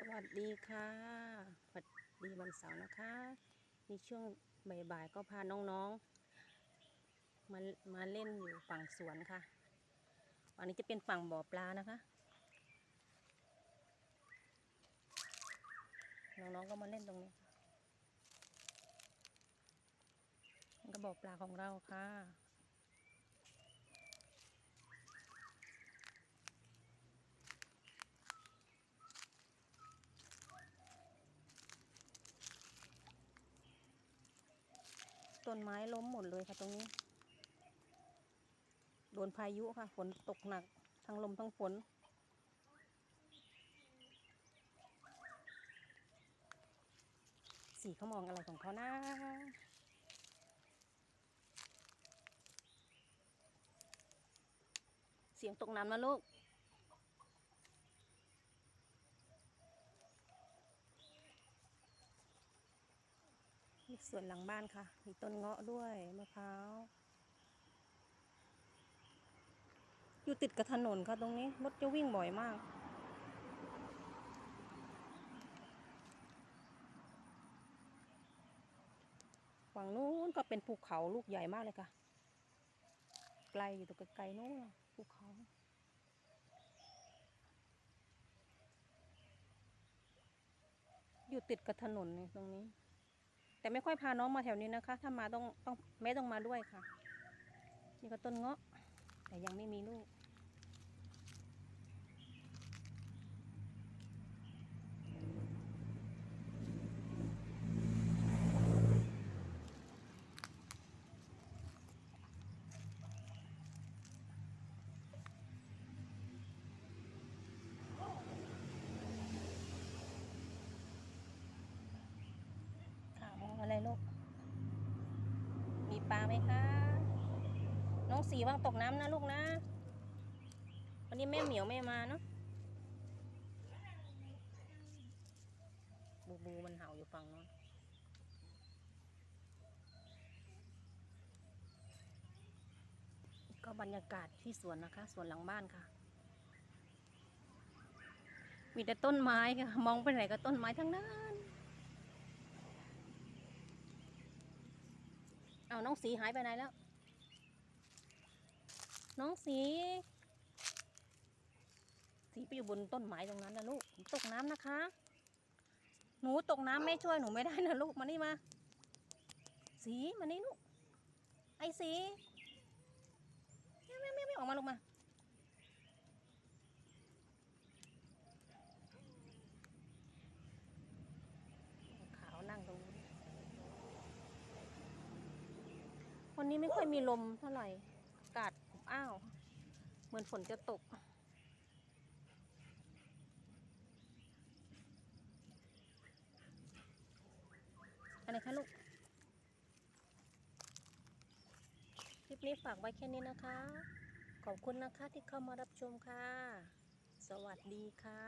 สวัสดีค่ะสวัสดีวันเสาร์นะคะ ในช่วงบ่ายๆก็พาน้องๆ มามาเล่นอยู่ฝั่งสวนค่ะ อันนี้จะเป็นฝั่งบ่อปลานะคะ น้องๆก็มาเล่นตรงนี้ก็บ่อปลาของเราค่ะ ต้นไม้ล้มหมดเลยค่ะตรงนี้ โดนพายุค่ะ ฝนตกหนัก ทั้งลมทั้งฝน สีเขามองอะไรของเขานะเสียงตกน้ำนะลูก สวนหลังบ้านค่ะ มีต้นเงาะด้วยมะพร้าว อยู่ติดกับถนนค่ะตรงนี้รถจะวิ่งบ่อยมาก ฝั่งนู้นก็เป็นภูเขาลูกใหญ่มากเลยค่ะ ไกลอยู่ตรงไกลๆนู้นภูเขาอยู่ติดกับถนนนี่ตรงนี้ แต่ไม่ค่อยพาน้องมาแถวนี้นะคะ ถ้ามาต้องต้องแม่ต้องมาด้วยค่ะ นี่ก็ต้นเงาะ แต่ยังไม่มีลูก ถามอะไรลูก มีปลาไหมคะ น้องสีว่างตกน้ำนะลูกนะ วันนี้แม่เหมียวไม่มาเนาะบูบูมันเห่าอยู่ฝั่งโน้นก็บรรยากาศที่สวนนะคะ สวนหลังบ้านค่ะ มีแต่ต้นไม้ค่ะ มองไปไหนก็ต้นไม้ทั้งนั้น เอาน้องสีหายไปไหนแล้ว น้องสี สีไปอยู่บนต้นไม้ตรงนั้นนะลูก ตกน้ำนะคะ หนูตกน้ำไม่ช่วยหนูไม่ได้นะลูก มานี่มา สีมานี่ลูก ไอ้สีไม่ไม่ไม่ไม่ออกมาลูกมา ขาวนั่งตรงนี้นวันนี้ไม่ค่อยมีลมเท่าไหร่อากาศอบ อ้าว เหมือนฝนจะตก อะไรคะลูก คลิปนี้ฝากไว้แค่นี้นะคะ ขอบคุณนะคะที่เข้ามารับชมค่ะ สวัสดีค่ะ